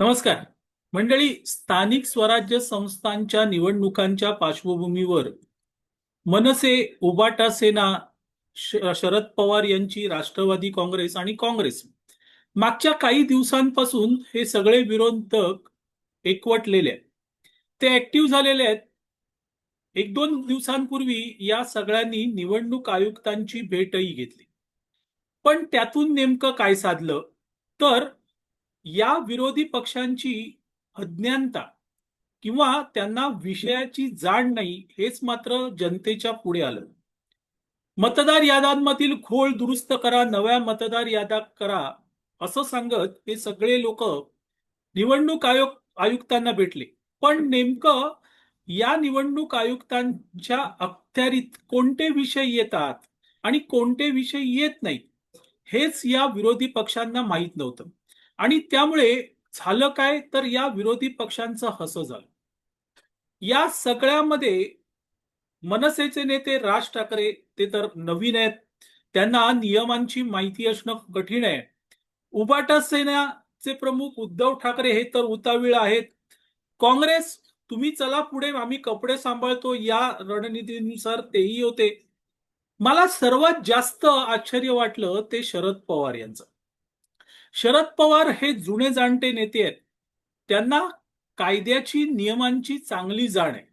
नमस्कार. मंडळी स्थानिक स्वराज्य संस्थांच्या निवडणुकांच्या पार्श्वभूमीवर मनसे उबाटा सेना शरद पवार यांची राष्ट्रवादी काँग्रेस आणि काँग्रेस. मागच्या काही दिवसांपासून हे सगळे विरोधक एकवटलेले आहेत. ते ऍक्टिव्ह झालेले आहेत. एक दोन दिवसांपूर्वी या सगळ्यांनी निवडणूक आयुक्तांची भेटही घेतली. पण त्यातून नेमकं काय साधलं? तर या विरोधी पक्षांची अज्ञानता किंवा त्यांना विषयाची जाण नाही हेच मात्र जनतेच्या पुढे आलं. मतदार याद्यांमधील घोळ दुरुस्त करा नव्या मतदार याद्या करा असं सांगत हे सगळे लोक निवडणूक आयोग आयुक्तांना भेटले. पण नेमकं या निवडणूक आयुक्तांच्या अखत्यारीत कोणते विषय येतात आणि कोणते विषय येत नाहीत हेच या विरोधी पक्षांना माहीत नव्हतं. आणि त्यामुळे झालं काय? तर या विरोधी पक्षांचं हसं झालं. या सगळ्यामध्ये मनसेचे नेते राज ठाकरे ते तर नवीन आहेत. त्यांना नियमांची माहिती असणं कठीण आहे. उबाटा सेनाचे प्रमुख उद्धव ठाकरे हे तर उतावीळ आहेत. काँग्रेस तुम्ही चला पुढे आम्ही कपडे सांभाळतो या रणनीतीनुसार तेही होते. मला सर्वात जास्त आश्चर्य वाटलं ते शरद पवार यांचं. शरद पवार हे जुने जाणते नेते आहेत. त्यांना कायद्याची नियमांची चांगली जाण आहे.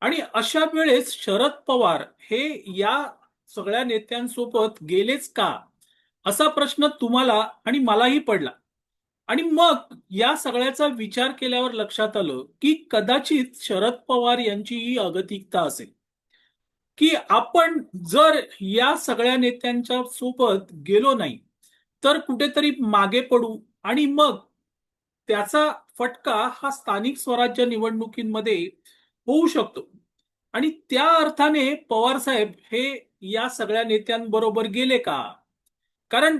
आणि अशा वेळेस शरद पवार हे या सगळ्या नेत्यांसोबत गेलेच का? असा प्रश्न तुम्हाला आणि मलाही पडला. आणि मग या सगळ्याचा विचार केल्यावर लक्षात आलं की कदाचित शरद पवार यांची ही अगतिकता असेल. की आपण जर या सगळ्या नेत्यांच्या सोबत गेलो नाही तर कुठेतरी मागे पडू. आणि मग त्याचा फटका हा स्थानिक स्वराज्य निवडणुकीमध्ये होऊ शकतो. आणि त्या अर्थाने पवार साहेब हे या सगळ्या नेत्यांबरोबर गेले का? कारण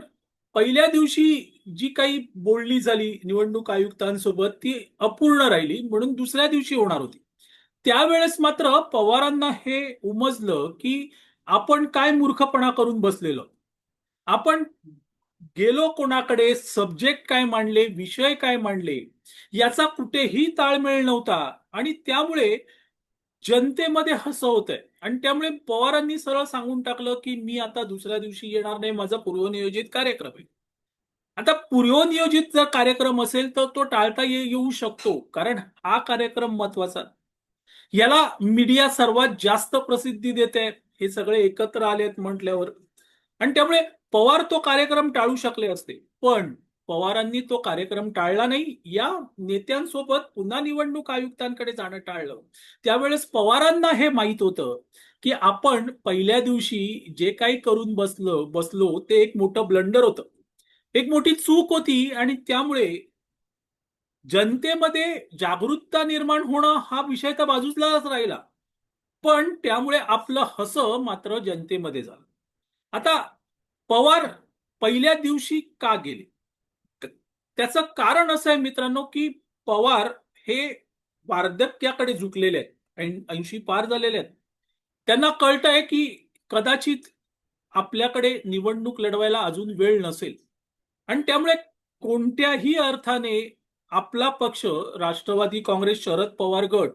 पहिल्या दिवशी जी काही बोलणी झाली निवडणूक आयुक्तांसोबत ती अपूर्ण राहिली म्हणून दुसऱ्या दिवशी होणार होती. त्यावेळेस मात्र पवारांना हे उमजलं की आपण काय मूर्खपणा करून बसलेलो? आपण गेलो कोणाकडे सब्जेक्ट काय मांडले विषय काय मांडले याचा कुठेही ताळमेळ नव्हता. आणि त्यामुळे जनतेमध्ये हसं होत आहे आणि त्यामुळे पवारांनी सरळ सांगून टाकलं की मी आता दुसऱ्या दिवशी येणार नाही माझा पूर्वनियोजित कार्यक्रम आहे. आता पूर्वनियोजित जर कार्यक्रम असेल तर तो टाळता येऊ शकतो. कारण हा कार्यक्रम महत्त्वाचा याला मीडिया सर्वात जास्त प्रसिद्धी देते हे सगळे एकत्र आलेत म्हटल्यावर. आणि त्यामुळे पवार तो कार्यक्रम टाळू शकले असते. पण पवारांनी तो कार्यक्रम टाळला नाही. या नेत्यांसोबत पुन्हा निवडणूक आयुक्तांकडे जाणं टाळलं. त्यावेळेस पवारांना हे माहीत होतं की आपण पहिल्या दिवशी जे काही करून बसलो बसलो ते एक मोठं ब्लंडर होतं. एक मोठी चूक होती आणि त्यामुळे जनतेमध्ये जागरूकता निर्माण होणं हा विषय तर बाजूलाच राहिला. पण त्यामुळे आपलं हसं मात्र जनतेमध्ये झालं. आता पवार पहिल्या दिवशी का गेले? त्याचं कारण असं आहे मित्रांनो की पवार हे वार्धक्याकडे झुकलेले आहेत. ऐंशी पार झालेले आहेत. त्यांना कळत आहे की कदाचित आपल्याकडे निवडणूक लढवायला अजून वेळ नसेल. आणि त्यामुळे कोणत्याही अर्थाने आपला पक्ष राष्ट्रवादी काँग्रेस शरद पवार गट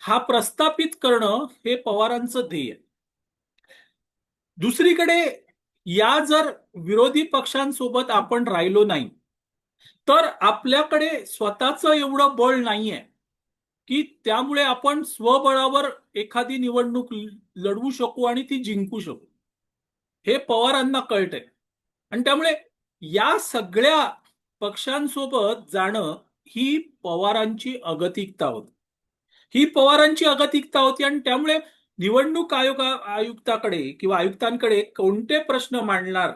हा प्रस्थापित करणं हे पवारांचं ध्येय आहे. दुसरीकडे या जर विरोधी पक्षांसोबत आपण राहिलो नाही तर आपल्याकडे स्वतःच एवढं बळ नाहीये की त्यामुळे आपण स्वबळावर एखादी निवडणूक लढवू शकू आणि ती जिंकू शकू. हे पवारांना कळतंय. आणि त्यामुळे या सगळ्या पक्षांसोबत जाणं ही पवारांची अगतिकता होती. ही पवारांची अगतिकता होती आणि त्यामुळे निवडणूक आयोग आयुक्ताकडे किंवा आयुक्तांकडे कोणते प्रश्न मांडणार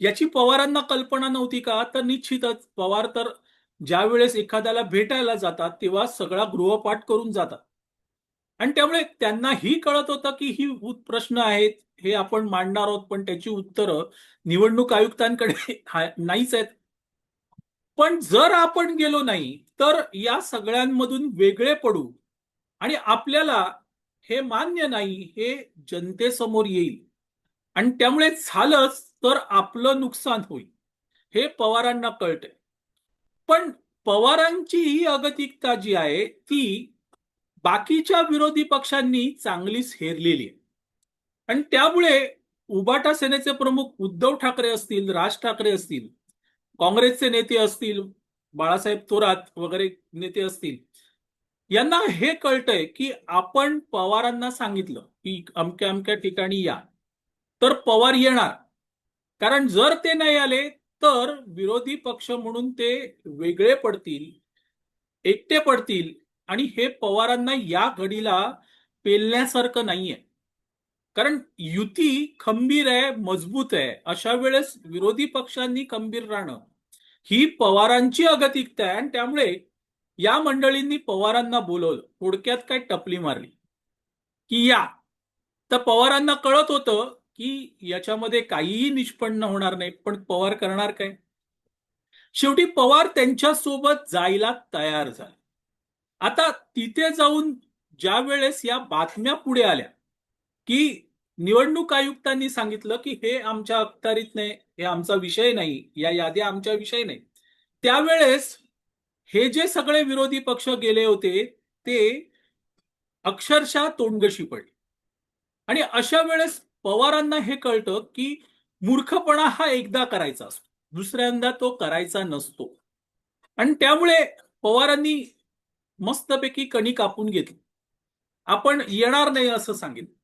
याची पवारांना कल्पना नव्हती का? तर निश्चितच पवार तर ज्या वेळेस एखाद्याला भेटायला जातात तेव्हा सगळा गृहपाठ करून जातात. आणि त्यामुळे त्यांना ही कळत होतं की ही प्रश्न आहेत हे आपण मांडणार आहोत पण त्याची उत्तरं निवडणूक आयुक्तांकडे नाहीच आहेत. पण जर आपण गेलो नाही तर या सगळ्यांमधून वेगळे पडू आणि आपल्याला हे मान्य नाही हे जनतेसमोर येईल. आणि त्यामुळे झालंच तर आपलं नुकसान होईल. हे पवारांना कळतंय. पण पवारांची ही अगतिकता जी आहे ती बाकीच्या विरोधी पक्षांनी चांगलीच हेरलेली आहे. आणि त्यामुळे उबाटा सेनेचे प्रमुख उद्धव ठाकरे असतील राज ठाकरे असतील काँग्रेसचे नेते असतील बाळासाहेब थोरात वगैरे नेते असतील यांना हे कळतंय की आपण पवारांना सांगितलं की अमक्या अमक्या ठिकाणी या. तर पवार येणार. कारण जर ते नाही आले तर विरोधी पक्ष म्हणून ते वेगळे पडतील एकटे पडतील आणि हे पवारांना या घडीला पेलण्यासारखं नाहीये. कारण युती खंबीर आहे मजबूत आहे. अशा वेळेस विरोधी पक्षांनी खंबीर राहणं ही पवारांची अगतिकता आहे आणि त्यामुळे या मंडळींनी पवारांना बोलवलं. थोडक्यात काय टपली मारली. की या. तर पवारांना कळत होतं की याच्यामध्ये काहीही निष्पन्न होणार नाही. पण पवार करणार काय? शेवटी पवार त्यांच्यासोबत जायला तयार झाले. आता तिथे जाऊन ज्या वेळेस या बातम्या पुढे आल्या की निवडणूक आयुक्तांनी सांगितलं की हे आमच्या अखत्यारीत नाही हे आमचा विषय नाही या याद्या आमच्या विषय नाही. त्यावेळेस हे जे सगळे विरोधी पक्ष गेले होते ते अक्षरशः तोंडगशी पडले. आणि अशा वेळेस पवारांना हे कळतं की मूर्खपणा हा एकदा करायचा असतो. दुसऱ्यांदा तो करायचा नसतो. आणि त्यामुळे पवारांनी मस्तपैकी कणी कापून घेतली. आपण येणार नाही असं सांगितलं.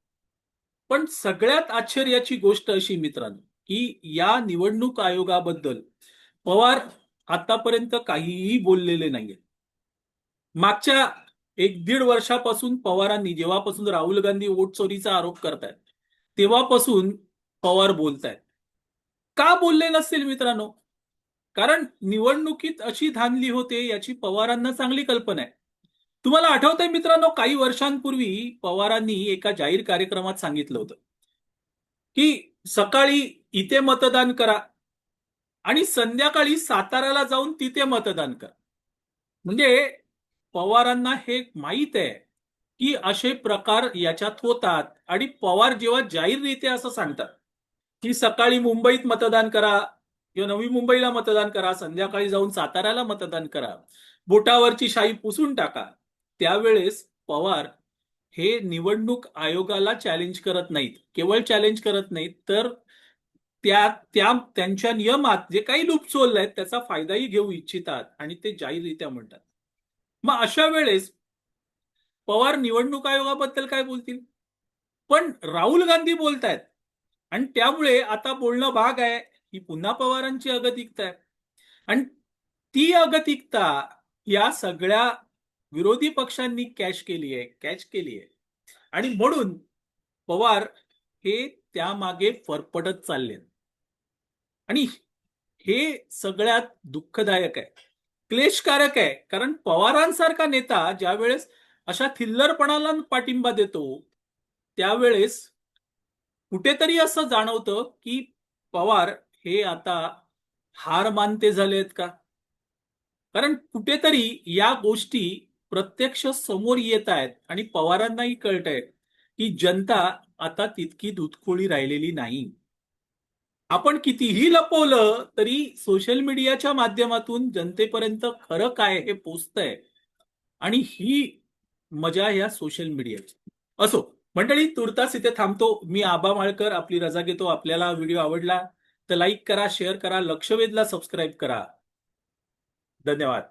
पण सगळ्यात आश्चर्याची गोष्ट अशी मित्रांनो की या निवडणूक आयोगाबद्दल पवार आतापर्यंत काहीही बोललेले नाहीये. मागच्या एक दीड वर्षापासून पवारांनी जेव्हापासून राहुल गांधी वोट चोरीचा आरोप करतायत तेव्हापासून पवार बोलतायत. का बोलले नसतील मित्रांनो? कारण निवडणुकीत अशी धानली होते याची पवारांना चांगली कल्पना आहे. तुम्हाला आठवतंय मित्रांनो काही वर्षांपूर्वी पवारांनी एका जाहीर कार्यक्रमात सांगितलं होतं की सकाळी इथे मतदान करा आणि संध्याकाळी साताऱ्याला जाऊन तिथे मतदान करा. म्हणजे पवारांना हे माहीत आहे की असे प्रकार याच्यात होतात आणि पवार जेव्हा जाहीररित्या असं सांगतात की सकाळी मुंबईत मतदान करा किंवा नवी मुंबईला मतदान करा संध्याकाळी जाऊन साताऱ्याला मतदान करा बोटावरची शाई पुसून टाका त्यावेळेस पवार हे निवडणूक आयोगाला चॅलेंज करत नाहीत. केवळ चॅलेंज करत नाहीत तर त्या त्या त्यांच्या नियमात जे काही लूपचोल आहेत त्याचा फायदाही घेऊ इच्छितात आणि ते जाहीररित्या म्हणतात. मग अशा वेळेस पवार निवडणूक आयोगाबद्दल काय बोलतील? पण राहुल गांधी बोलतायत आणि त्यामुळे आता बोलणं भाग आहे ही पुन्हा पवारांची अगतिकता आहे. आणि ती अगतिकता या सगळ्या विरोधी पक्षांनी कॅश केली आहे कॅच केली आहे. आणि म्हणून पवार हे त्यामागे फरफडत चाललेत. आणि हे सगळ्यात दुःखदायक आहे. क्लेशकारक आहे कारण पवारांसारखा नेता ज्या वेळेस अशा थिल्लरपणाला पाठिंबा देतो त्यावेळेस कुठेतरी असं जाणवतं की पवार हे आता हार मानते झालेत का? कारण कुठेतरी या गोष्टी प्रत्यक्ष समोर येत आहेत आणि पवारांनाही कळत आहे की जनता आता तितकी दुधखोळी राहिलेली नाही. आपण कितीही लपवलं तरी सोशल मीडियाच्या माध्यमातून जनतेपर्यंत खरं काय हे पोचतंय. आणि ही मजा या सोशल मीडियाची असो मंडळी तुर्तास इथे थांबतो. मी आबा माळकर आपली रजा घेतो. आपल्याला व्हिडिओ आवडला तर लाईक करा शेअर करा लक्षवेधला सबस्क्राईब करा. धन्यवाद.